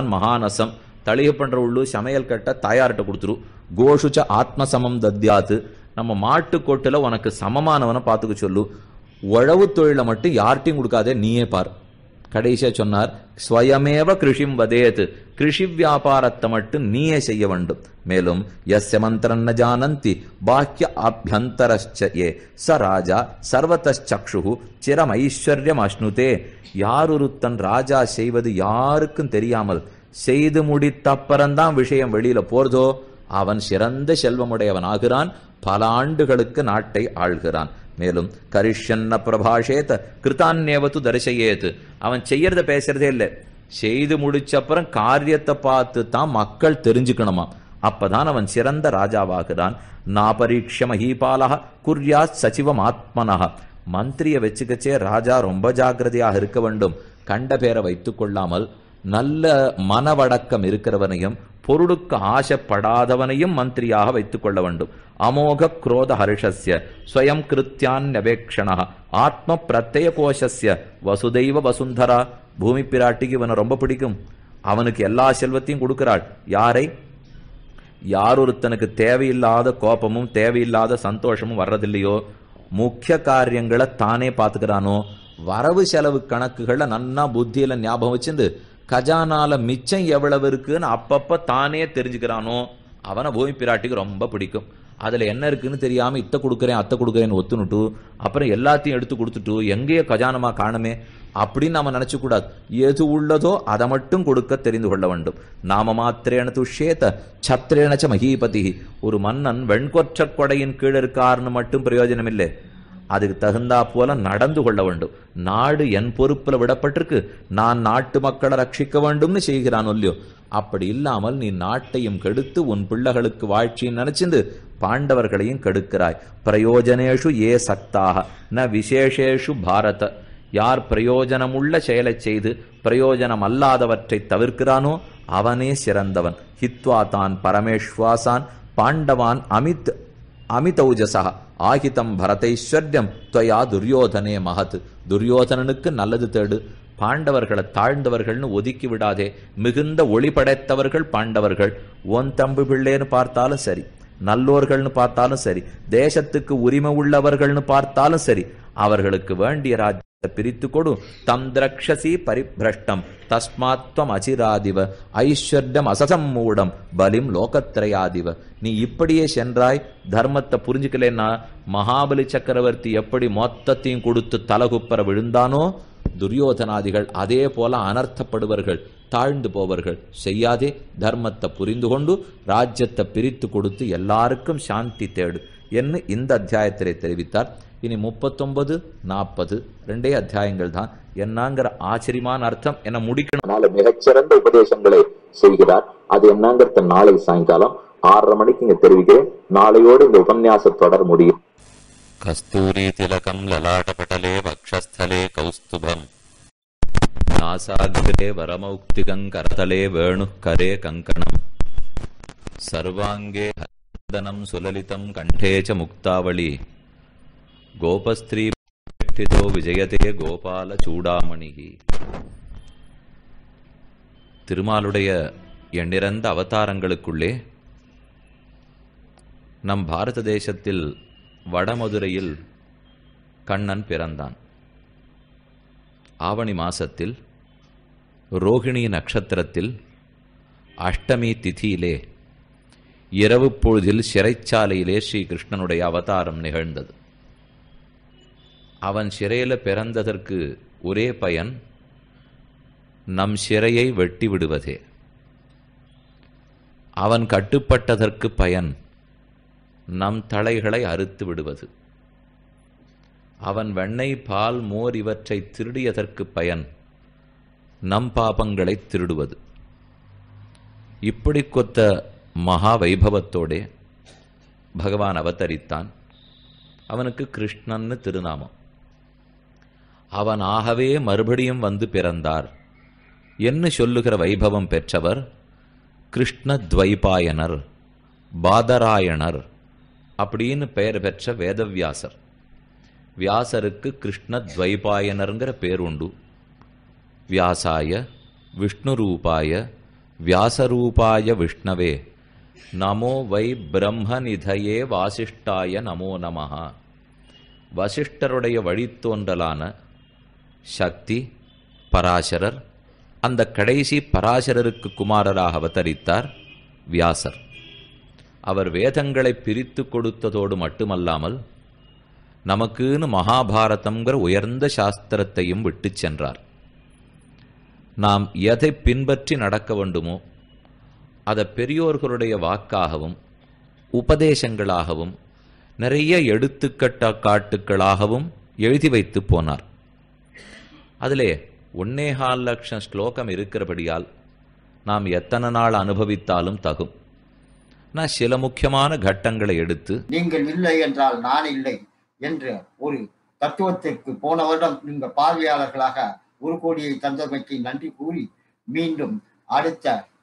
மகானசம் தளிகை பண்ற உள்ளு சமையல் கட்ட தாயார்கிட்ட கொடுத்துரு. கோஷுச்ச ஆத்மசமம் தத்யாத்து. நம்ம மாட்டு கொட்டுல உனக்கு சமமானவனை பார்த்துக்க சொல்லு. உழவு தொழிலை மட்டும் யார்ட்டையும் கொடுக்காதே நீயே பார். கடைசியா சொன்னார் ஸ்வயமேவ கிருஷிம் வதேத் கிருஷி வியாபாரத்தை மட்டும் நீயே செய்ய வேண்டும் மேலும் எஸ்ய மந்திரன் ந ஜானந்தி பாக்கிய ஆபியந்தரச்ச ஏ ச ராஜா சர்வதச்சக்ஷு சிரம் ஐஸ்வர்யம் அஷ்ணுதே யாரொருத்தன் ராஜா செய்வது யாருக்கும் தெரியாமல் செய்து முடித்தப்பறம்தான் விஷயம் வெளியில போறதோ அவன் சிறந்த செல்வமுடையவன் ஆகிறான் பல ஆண்டுகளுக்கு நாட்டை ஆள்கிறான் மேலும் கரிஷன்ன பிரபாஷேத் கிருத்தான்யவத்து தரிசையேத்து. அவன் செய்யறத பேசுறதே இல்லை. செய்து முடிச்சப்புறம் காரியத்தை பார்த்து தான் மக்கள் தெரிஞ்சுக்கணுமா? அப்பதான் அவன் சிறந்த ராஜாவாகிறான் நாபரீட்ச மஹீபாலக குர்யா சச்சிவம் ஆத்மனக மந்திரிய வச்சுக்கச்சே ராஜா ரொம்ப ஜாக்கிரதையாக இருக்க வேண்டும். கண்ட பேரை வைத்துக் கொள்ளாமல் நல்ல மனவடக்கம் இருக்கிறவனையும் பொருளுக்கு ஆசைப்படாதவனையும் மந்திரியாக வைத்துக் கொள்ள வேண்டும். அமோக குரோத ஹர்ஷஸ்ய ஸ்வயம் கிருத்தியான்யபேக்ஷண ஆத்ம பிரத்ய கோஷஸ்ய வசுதைவ வசுந்தரா பூமி பிராட்டிக்கு இவனை ரொம்ப பிடிக்கும். அவனுக்கு எல்லா செல்வத்தையும் கொடுக்கிறாள். யாரை? யார் ஒருத்தனுக்கு தேவையில்லாத கோபமும் தேவையில்லாத சந்தோஷமும் வர்றதில்லையோ? முக்கிய காரியங்களை தானே பார்த்துக்கிறானோ? வரவு செலவு கணக்குகளை நன்னா புத்தியில ஞாபகம் வச்சிருந்து கஜானால மிச்சம் எவ்வளவு இருக்குன்னு அப்பப்ப தானே தெரிஞ்சுக்கிறானோ அவனை பூமி பிராட்டிக்கு ரொம்ப பிடிக்கும். அதுல என்ன இருக்குன்னு தெரியாம இத்த கொடுக்குறேன் அத்தை கொடுக்குறேன்னு ஒத்துனுட்டு அப்புறம் எல்லாத்தையும் எடுத்து கொடுத்துட்டு எங்கேயோ கஜானமா காணுமே அப்படின்னு நாம நினைச்சு கூடாது. எது உள்ளதோ அதை மட்டும் கொடுக்க தெரிந்து கொள்ள வேண்டும். நாம மாத்திரேன துஷேத சத்திரேனச்ச மகீபதி. ஒரு மன்னன் வெண்கொற்ற கொடையின் கீழ் இருக்காருன்னு மட்டும் பிரயோஜனம் இல்லை அதுக்கு தகுந்தா போல நடந்து கொள்ள வேண்டும். நாடு என் பொறுப்புல விடப்பட்டிருக்கு. நான் நாட்டு மக்களை ரட்சிக்க வேண்டும்னு செய்கிறான் இல்லையோ அப்படி இல்லாமல் நீ நாட்டையும் கெடுத்து உன் பிள்ளைகளுக்கு வாழ்ச்சியும் நினைச்சிருந்து பாண்டவர்களையும் கெடுக்கிறாய். பிரயோஜனேஷு ஏ சக்தாக. ந விசேஷேஷு பாரத. யார் பிரயோஜனமுள்ள செயலைச் செய்து பிரயோஜனம் அல்லாதவற்றை தவிர்க்கிறானோ அவனே சிறந்தவன். ஹித்வா தான் பரமேஸ்வாசான் பாண்டவான் அமித் அமிதௌஜசா. ஆகிதம் பரதைஸ்வர்யம் துவயா துரியோதனே மகத். துரியோதனனுக்கு நல்லது தேடு. பாண்டவர்களை தாழ்ந்தவர்கள்னு ஒதுக்கி விடாதே. மிகுந்த ஒளி படைத்தவர்கள் பாண்டவர்கள். ஒன் தம்பு பிள்ளைன்னு பார்த்தாலும் சரி நல்லோர்கள்னு பார்த்தாலும் சரி தேசத்துக்கு உரிமை உள்ளவர்கள்னு பார்த்தாலும் சரி அவர்களுக்கு வேண்டிய ராஜ் பிரித்து கொடு தம் திரக்ஷசி பரிபிரஷ்டம். தஸ்மாத்வம் அச்சிராதிவ ஐஸ்வர்யம் அசசம் மூடம். பலிம் லோகத்திரையாதிவ. நீ இப்படியே சென்றாய். தர்மத்தை புரிஞ்சுக்கலன்னா மகாபலி சக்கரவர்த்தி எப்படி மொத்தத்தையும் கொடுத்து தலகுப்பர விழுந்தானோ துரியோதனாதிகள் அதே போல அனர்த்தப்படுவர்கள். தாழ்ந்து போவர்கள். செய்யாதே. தர்மத்தை புரிந்து கொண்டு ராஜ்யத்தை பிரித்து கொடுத்து எல்லாருக்கும் சாந்தி தேடு. என்று இந்த அத்தியாயத்திலே தெரிவித்தார். இனி முப்பத்தொன்பது நாற்பது ரெண்டே அத்தியாயங்கள் தான். என்னங்கிற ஆச்சரியமான அர்த்தம் என முடிக்கணும். மிகச்சிறந்த உபதேசங்களை செய்கிறார். அது என்னங்கிறத நாளை சாயங்காலம் ஆறரை மணிக்கு இங்க தெரிவிக்கிறேன். நாளையோடு இந்த உபன்யாச தொடர் முடியும். கஸ்தூரி திலகம் லலாட்டபட்டலே வக்ஷஸ்தலே கௌஸ்துபம். நாசாகிரே வேணு கரே கங்கணம். சர்வாங்கே నందనం సులలితం కంఠే చ ముక్తావళి గోపస్త్రీ ప్రతితో విజయతే சூடாமணி திருமாலுடைய எண்ணிறந்த அவதாரங்களுக்குள்ளே நம் பாரத தேசத்தில் வடமதுரையில் கண்ணன் பிறந்தான் ஆவணி மாசத்தில் ரோகிணி நட்சத்திரத்தில் அஷ்டமி திதியிலே இரவு பொழுதில் சிறைச்சாலையிலே ஸ்ரீகிருஷ்ணனுடைய அவதாரம் நிகழ்ந்தது. அவன் சிறையில் பிறந்ததற்கு ஒரே பயன் நம் சிறையை வெட்டி விடுவதே. அவன் கட்டுப்பட்டதற்கு பயன் நம் தலைகளை அறுத்து விடுவது. அவன் வெண்ணெய் பால் மோர் இவற்றை திருடியதற்கு பயன் நம் பாபங்களை திருடுவது. இப்படி கொத்த மகா வைபவத்தோடே பகவான் அவதரித்தான். அவனுக்கு கிருஷ்ணன்னு திருநாமம். அவன் ஆகவே மறுபடியும் வந்து பிறந்தார். என்று சொல்லுகிற வைபவம் பெற்றவர் கிருஷ்ண துவைபாயனர் பாதராயணர் அப்படின்னு பெயர் பெற்ற வேதவியாசர். வியாசருக்கு கிருஷ்ண துவைபாயனருங்கிற பேர் உண்டு. வியாசாய விஷ்ணு ரூபாய வியாசரூபாய விஷ்ணவே நமோ வை பிரம்மநிதயே வாசிஷ்டாய நமோ நமஹ. வசிஷ்டருடைய வழித்தோன்றலான சக்தி பராசரர் அந்த கடைசி பராசரருக்கு குமாரராக அவதரித்தார் வியாசர். அவர் வேதங்களை பிரித்து கொடுத்ததோடு மட்டுமல்லாமல் நமக்குன்னு மகாபாரதம்ங்கிற உயர்ந்த சாஸ்திரத்தையும் விட்டுச் சென்றார். நாம் எதை பின்பற்றி நடக்க வேண்டுமோ அதை பெரியோர்களுடைய வாக்காகவும் உபதேசங்களாகவும் நிறைய எடுத்துக்கட்ட காட்டுக்களாகவும் எழுதி வைத்து போனார். அதிலே ஒன்னேகால் லட்சம் ஸ்லோகம் இருக்கிறபடியால் நாம் எத்தனை நாள் அனுபவித்தாலும் தகும். நான் சில முக்கியமான கட்டங்களை எடுத்து நீங்கள் இல்லை என்றால் நான் இல்லை என்ற ஒரு தத்துவத்திற்கு போன வருடம் நீங்கள் பார்வையாளர்களாக ஒரு கோடியை தந்தமைக்கு நன்றி கூறி மீண்டும் அடுத்த